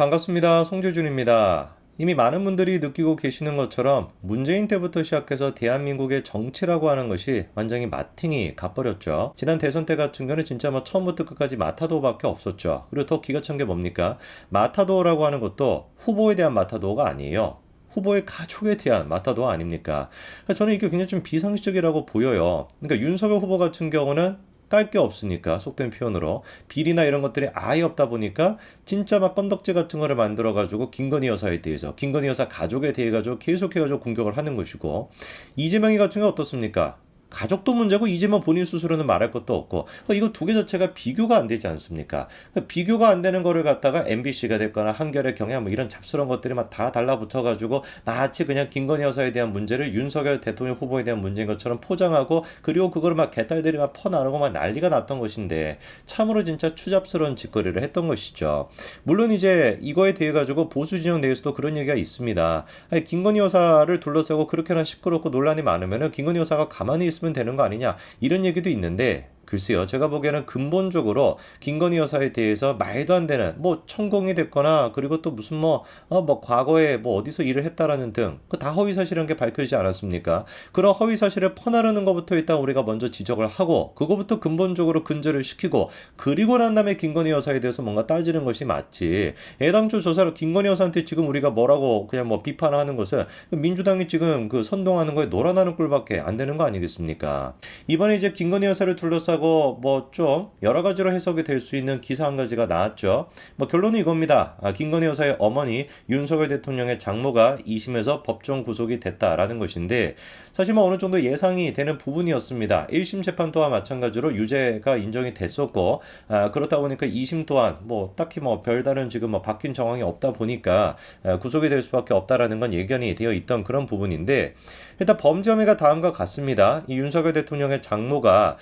반갑습니다. 송재준입니다. 이미 많은 분들이 느끼고 계시는 것처럼 문재인 때부터 시작해서 대한민국의 정치라고 하는 것이 완전히 마팅이 가버렸죠. 지난 대선 때 같은 경우는 진짜 뭐 처음부터 끝까지 마타도밖에 없었죠. 그리고 더 기가 찬 게 뭡니까? 마타도라고 하는 것도 후보에 대한 마타도가 아니에요. 후보의 가족에 대한 마타도 아닙니까? 저는 이게 굉장히 좀 비상식적이라고 보여요. 그러니까 윤석열 후보 같은 경우는 깔 게 없으니까 속된 표현으로 비리나 이런 것들이 아예 없다 보니까 진짜 막 건덕지 같은 거를 만들어 가지고 김건희 여사에 대해서 김건희 여사 가족에 대해 가지고 계속해 가지고 공격을 하는 것이고 이재명이 같은 경우 어떻습니까? 가족도 문제고 이제만 본인 스스로는 말할 것도 없고 어, 이거 두 개 자체가 비교가 안 되지 않습니까? 그 비교가 안 되는 거를 갖다가 MBC가 됐거나 한겨레 경향 뭐 이런 잡스러운 것들이 막 다 달라붙어 가지고 마치 그냥 김건희 여사에 대한 문제를 윤석열 대통령 후보에 대한 문제인 것처럼 포장하고 그리고 그걸 막 개딸들이 막 퍼나르고 막 난리가 났던 것인데 참으로 진짜 추잡스러운 짓거리를 했던 것이죠. 물론 이제 이거에 대해 가지고 보수 진영 내에서도 그런 얘기가 있습니다. 아니, 김건희 여사를 둘러싸고 그렇게나 시끄럽고 논란이 많으면은 김건희 여사가 가만히 있 있으면 되는 거 아니냐? 이런 얘기도 있는데 글쎄요. 제가 보기에는 근본적으로 김건희 여사에 대해서 말도 안 되는 뭐 천공이 됐거나 그리고 또 무슨 뭐, 어, 뭐 과거에 뭐 어디서 일을 했다라는 등 그 다 허위 사실이라는 게 밝혀지지 않았습니까? 그런 허위 사실을 퍼나르는 것부터 일단 우리가 먼저 지적을 하고 그거부터 근본적으로 근절을 시키고 그리고 난 다음에 김건희 여사에 대해서 뭔가 따지는 것이 맞지. 애당초 조사를 김건희 여사한테 지금 우리가 뭐라고 그냥 뭐 비판하는 것은 민주당이 지금 그 선동하는 거에 놀아나는 꼴밖에 안 되는 거 아니겠습니까? 이번에 이제 김건희 여사를 둘러싸고 있다고 뭐 좀 여러 가지로 해석이 될 수 있는 기사 한 가지가 나왔죠. 뭐 결론은 이겁니다. 아, 김건희 여사의 어머니 윤석열 대통령의 장모가 2심에서 법정 구속이 됐다라는 것인데 사실 뭐 어느 정도 예상이 되는 부분이었습니다. 1심 재판 또한 마찬가지로 유죄가 인정이 됐었고 아, 그렇다 보니까 2심 또한 뭐 딱히 뭐 별다른 지금 뭐 바뀐 정황이 없다 보니까 아, 구속이 될 수밖에 없다라는 건 예견이 되어 있던 그런 부분인데 일단 범죄 혐의가 다음과 같습니다. 이 윤석열 대통령의 장모가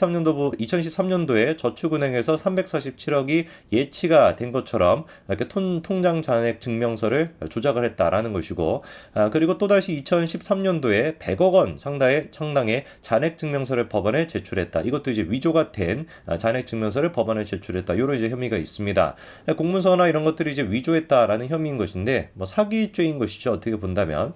2013년도 2013년도에 저축은행에서 347억이 예치가 된 것처럼 이렇게 통, 통장 잔액 증명서를 조작을 했다라는 것이고 아, 그리고 또다시 2013년도에 100억 원 상당의 상당의 잔액 증명서를 법원에 제출했다. 이것도 이제 위조가 된 아, 잔액 증명서를 법원에 제출했다. 이런 이제 혐의가 있습니다. 공문서나 이런 것들이 이제 위조했다라는 혐의인 것인데 뭐 사기죄인 것이죠. 어떻게 본다면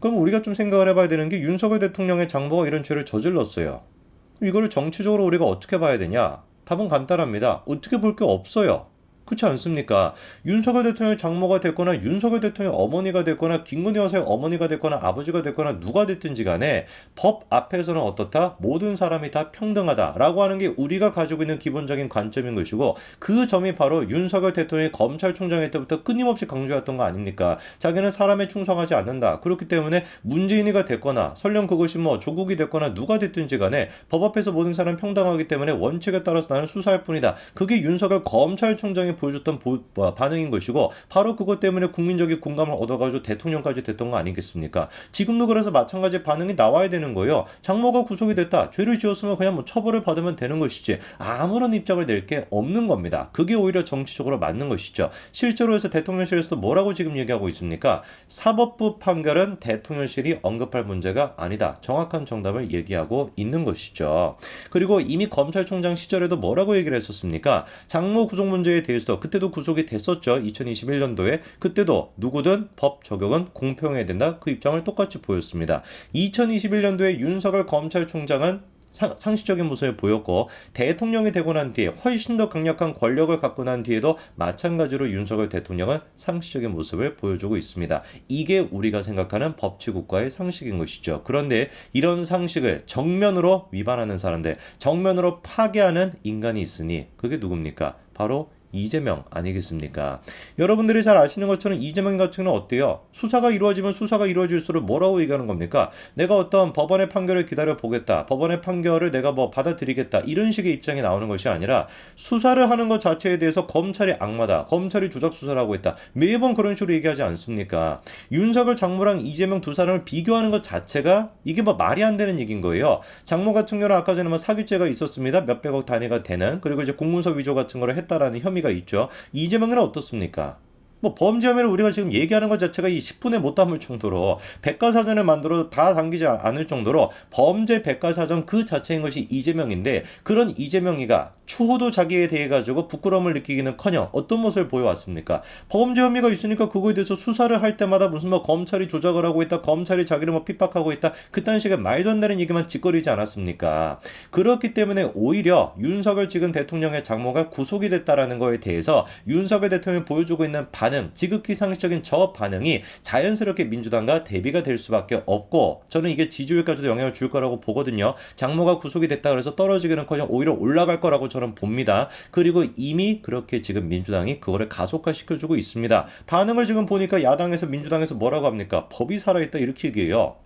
그럼 우리가 좀 생각을 해봐야 되는 게 윤석열 대통령의 장모가 이런 죄를 저질렀어요. 이거를 정치적으로 우리가 어떻게 봐야 되냐? 답은 간단합니다. 어떻게 볼 게 없어요. 그렇지 않습니까? 윤석열 대통령의 장모가 됐거나 윤석열 대통령의 어머니가 됐거나 김건희 여사의 어머니가 됐거나 아버지가 됐거나 누가 됐든지 간에 법 앞에서는 어떻다? 모든 사람이 다 평등하다라고 하는 게 우리가 가지고 있는 기본적인 관점인 것이고 그 점이 바로 윤석열 대통령이 검찰총장일 때부터 끊임없이 강조했던 거 아닙니까? 자기는 사람에 충성하지 않는다. 그렇기 때문에 문재인이가 됐거나 설령 그것이 뭐 조국이 됐거나 누가 됐든지 간에 법 앞에서 모든 사람 평등하기 때문에 원칙에 따라서 나는 수사할 뿐이다. 그게 윤석열 검찰총장 의 보여줬던 보, 뭐, 반응인 것이고 바로 그것 때문에 국민적인 공감을 얻어가지고 대통령까지 됐던 거 아니겠습니까? 지금도 그래서 마찬가지 반응이 나와야 되는 거예요. 장모가 구속이 됐다. 죄를 지었으면 그냥 뭐 처벌을 받으면 되는 것이지 아무런 입장을 낼 게 없는 겁니다. 그게 오히려 정치적으로 맞는 것이죠. 실제로 해서 대통령실에서도 뭐라고 지금 얘기하고 있습니까? 사법부 판결은 대통령실이 언급할 문제가 아니다. 정확한 정답을 얘기하고 있는 것이죠. 그리고 이미 검찰총장 시절에도 뭐라고 얘기를 했었습니까? 장모 구속 문제에 대해서 몬스터 그때도 구속이 됐었죠. 2021년도에 그때도 누구든 법 적용은 공평해야 된다. 그 입장을 똑같이 보였습니다. 2021년도에 윤석열 검찰총장은 상, 식적인 모습을 보였고 대통령이 되고 난 뒤에 훨씬 더 강력한 권력을 갖고 난 뒤에도 마찬가지로 윤석열 대통령은 상식적인 모습을 보여주고 있습니다. 이게 우리가 생각하는 법치국가의 상식인 것이죠. 그런데 이런 상식을 정면으로 위반하는 사람들, 정면으로 파괴하는 인간이 있으니 그게 누굽니까? 바로 이재명 아니겠습니까? 여러분들이 잘 아시는 것처럼 이재명 같은 경우는 어때요? 수사가 이루어지면 수사가 이루어질수록 뭐라고 얘기하는 겁니까? 내가 어떤 법원의 판결을 기다려 보겠다. 법원의 판결을 내가 뭐 받아들이겠다. 이런 식의 입장이 나오는 것이 아니라 수사를 하는 것 자체에 대해서 검찰이 악마다. 검찰이 주작 수사를 하고 있다. 매번 그런 식으로 얘기하지 않습니까? 윤석열 장모랑 이재명 두 사람을 비교하는 것 자체가 이게 뭐 말이 안 되는 얘기인 거예요. 장모 같은 경우는 아까 전에 뭐 사기죄가 있었습니다. 몇백억 단위가 되는 그리고 이제 공문서 위조 같은 거를 했다라는 혐의 가 있죠. 이재명은 어떻습니까? 뭐 범죄 혐의를 우리가 지금 얘기하는 것 자체가 이 10분에 못 담을 정도로 백과사전을 만들어 다 담기지 않을 정도로 범죄 백과사전 그 자체인 것이 이재명인데 그런 이재명이가 추호도 자기에 대해 가지고 부끄러움을 느끼기는커녕 어떤 모습을 보여왔습니까? 범죄 혐의가 있으니까 그거에 대해서 수사를 할 때마다 무슨 뭐 검찰이 조작을 하고 있다, 검찰이 자기를 뭐 핍박하고 있다, 그딴 식의 말도 안 되는 얘기만 짓거리지 않았습니까? 그렇기 때문에 오히려 윤석열 지금 대통령의 장모가 구속이 됐다라는 거에 대해서 윤석열 대통령이 보여주고 있는 반 응, 지극히 상식적인 저 반응이 자연스럽게 민주당과 대비가 될 수밖에 없고 저는 이게 지지율까지도 영향을 줄 거라고 보거든요. 장모가 구속이 됐다 그래서 떨어지기는커녕 오히려 올라갈 거라고 저는 봅니다. 그리고 이미 그렇게 지금 민주당이 그거를 가속화시켜주고 있습니다. 반응을 지금 보니까 야당에서 민주당에서 뭐라고 합니까? 법이 살아있다 이렇게 얘기해요.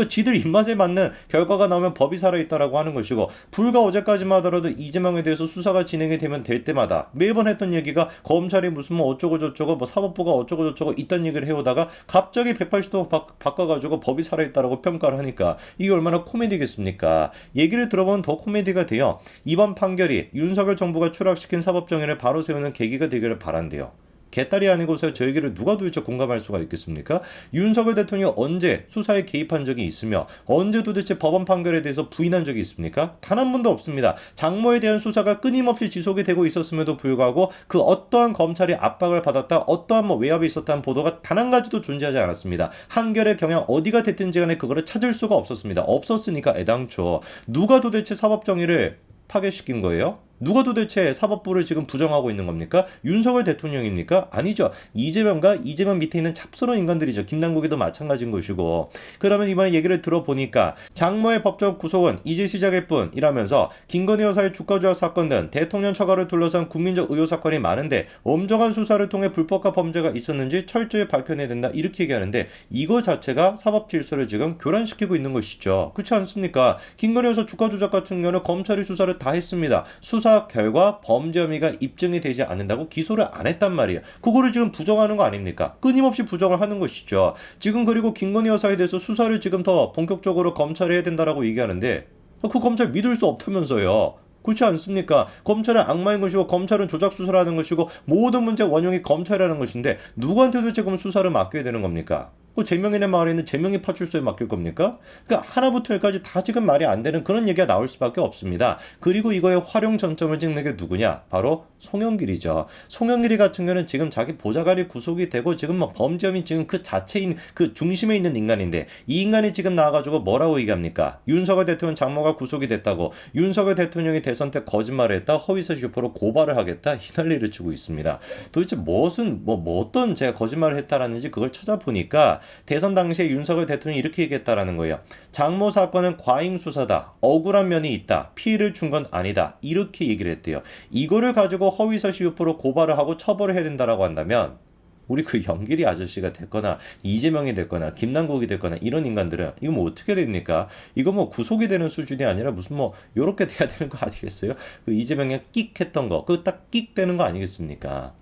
그 지들 입맛에 맞는 결과가 나오면 법이 살아있다라고 하는 것이고 불과 어제까지만 하더라도 이재명에 대해서 수사가 진행이 되면 될 때마다 매번 했던 얘기가 검찰이 무슨 뭐 어쩌고 저쩌고 뭐 사법부가 어쩌고 저쩌고 있던 얘기를 해오다가 갑자기 180도 바, 바꿔가지고 법이 살아있다라고 평가를 하니까 이게 얼마나 코미디겠습니까? 얘기를 들어보면 더 코미디가 돼요. 이번 판결이 윤석열 정부가 추락시킨 사법정의를 바로 세우는 계기가 되기를 바란대요. 개딸이 아니고서 저 얘기를 누가 도대체 공감할 수가 있겠습니까? 윤석열 대통령이 언제 수사에 개입한 적이 있으며 언제 도대체 법원 판결에 대해서 부인한 적이 있습니까? 단 한 번도 없습니다. 장모에 대한 수사가 끊임없이 지속이 되고 있었음에도 불구하고 그 어떠한 검찰이 압박을 받았다, 어떠한 뭐 외압이 있었다는 보도가 단 한 가지도 존재하지 않았습니다. 한결의 경향 어디가 됐든지 간에 그거를 찾을 수가 없었습니다. 없었으니까 애당초 누가 도대체 사법 정의를 파괴시킨 거예요? 누가 도대체 사법부를 지금 부정하고 있는 겁니까? 윤석열 대통령입니까? 아니죠. 이재명과 이재명 밑에 있는 잡스러운 인간들이죠. 김남국이도 마찬가지인 것이고. 그러면 이번에 얘기를 들어보니까 장모의 법적 구속은 이제 시작일 뿐 이라면서 김건희 여사의 주가 조작 사건 등 대통령 처가를 둘러싼 국민적 의혹 사건이 많은데 엄정한 수사를 통해 불법과 범죄가 있었는지 철저히 밝혀내야 된다. 이렇게 얘기하는데 이거 자체가 사법 질서를 지금 교란시키고 있는 것이죠. 그렇지 않습니까? 김건희 여사 주가 조작 같은 경우는 검찰이 수사를 다 했습니다. 수사 수사 결과 범죄 혐의가 입증이 되지 않는다고 기소를 안 했단 말이에요. 그거를 지금 부정하는 거 아닙니까? 끊임없이 부정을 하는 것이죠. 지금 그리고 김건희 여사에 대해서 수사를 지금 더 본격적으로 검찰이 해야 된다라고 얘기하는데 그 검찰 믿을 수 없다면서요. 그렇지 않습니까? 검찰은 악마인 것이고 검찰은 조작 수사를 하는 것이고 모든 문제 원흉이 검찰이라는 것인데 누구한테 도대체 그럼 수사를 맡겨야 되는 겁니까? 그 제명인의 마을에 있는 제명이 파출소에 맡길 겁니까? 그러니까 하나부터 열까지 다 지금 말이 안 되는 그런 얘기가 나올 수밖에 없습니다. 그리고 이거에 활용 전점을 찍는 게 누구냐? 바로 송영길이죠. 송영길이 같은 경우는 지금 자기 보좌관이 구속이 되고 지금 뭐 범죄혐의 지금 그 자체인 그 중심에 있는 인간인데 이 인간이 지금 나와가지고 뭐라고 얘기합니까? 윤석열 대통령 장모가 구속이 됐다고 윤석열 대통령이 대선 때 거짓말을 했다 허위사실 유포로 고발을 하겠다 이 난리를 치고 있습니다. 도대체 무슨 뭐, 뭐 어떤 제가 거짓말을 했다라는지 그걸 찾아보니까 대선 당시에 윤석열 대통령이 이렇게 얘기했다라는 거예요. 장모 사건은 과잉 수사다. 억울한 면이 있다. 피해를 준 건 아니다. 이렇게 얘기를 했대요. 이거를 가지고 허위사실 유포로 고발을 하고 처벌을 해야 된다라고 한다면 우리 그 연길이 아저씨가 됐거나 이재명이 됐거나 김남국이 됐거나 이런 인간들은 이거 뭐 어떻게 됩니까? 이거 뭐 구속이 되는 수준이 아니라 무슨 뭐 요렇게 돼야 되는 거 아니겠어요? 그 이재명이 끽 했던 거, 그딱끽 되는 거 아니겠습니까?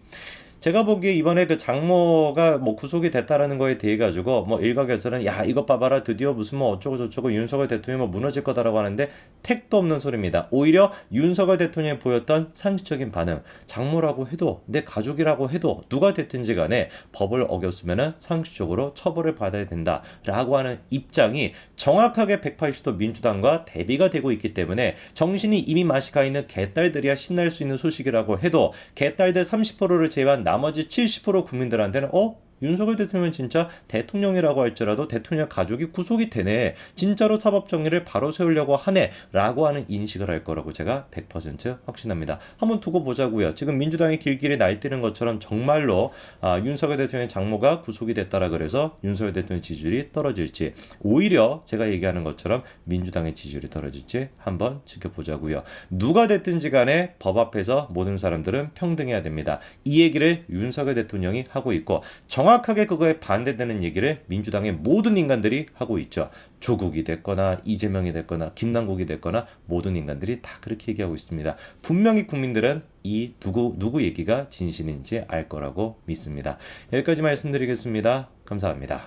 제가 보기에 이번에 그 장모가 뭐 구속이 됐다라는 거에 대해 가지고 뭐 일각에서는 야 이것 봐봐라 드디어 무슨 뭐 어쩌고 저쩌고 윤석열 대통령이 뭐 무너질 거다라고 하는데 택도 없는 소리입니다. 오히려 윤석열 대통령이 보였던 상식적인 반응 장모라고 해도 내 가족이라고 해도 누가 됐든지 간에 법을 어겼으면은 상식적으로 처벌을 받아야 된다라고 하는 입장이 정확하게 180도 민주당과 대비가 되고 있기 때문에 정신이 이미 마시가 있는 개딸들이야 신날 수 있는 소식이라고 해도 개딸들 30%를 제외한 나머지 70% 국민들한테는 어? 윤석열 대통령은 진짜 대통령이라고 할지라도 대통령 가족이 구속이 되네. 진짜로 사법 정리를 바로 세우려고 하네. 라고 하는 인식을 할 거라고 제가 100% 확신합니다. 한번 두고 보자고요. 지금 민주당이 길길이 날뛰는 것처럼 정말로 아, 윤석열 대통령의 장모가 구속이 됐다라 그래서 윤석열 대통령 지지율이 떨어질지 오히려 제가 얘기하는 것처럼 민주당의 지지율이 떨어질지 한번 지켜보자고요. 누가 됐든지 간에 법 앞에서 모든 사람들은 평등해야 됩니다. 이 얘기를 윤석열 대통령이 하고 있고 정 정확하게 그거에 반대되는 얘기를 민주당의 모든 인간들이 하고 있죠. 조국이 됐거나 이재명이 됐거나 김남국이 됐거나 모든 인간들이 다 그렇게 얘기하고 있습니다. 분명히 국민들은 이 누구 누구 얘기가 진실인지 알 거라고 믿습니다. 여기까지 말씀드리겠습니다. 감사합니다.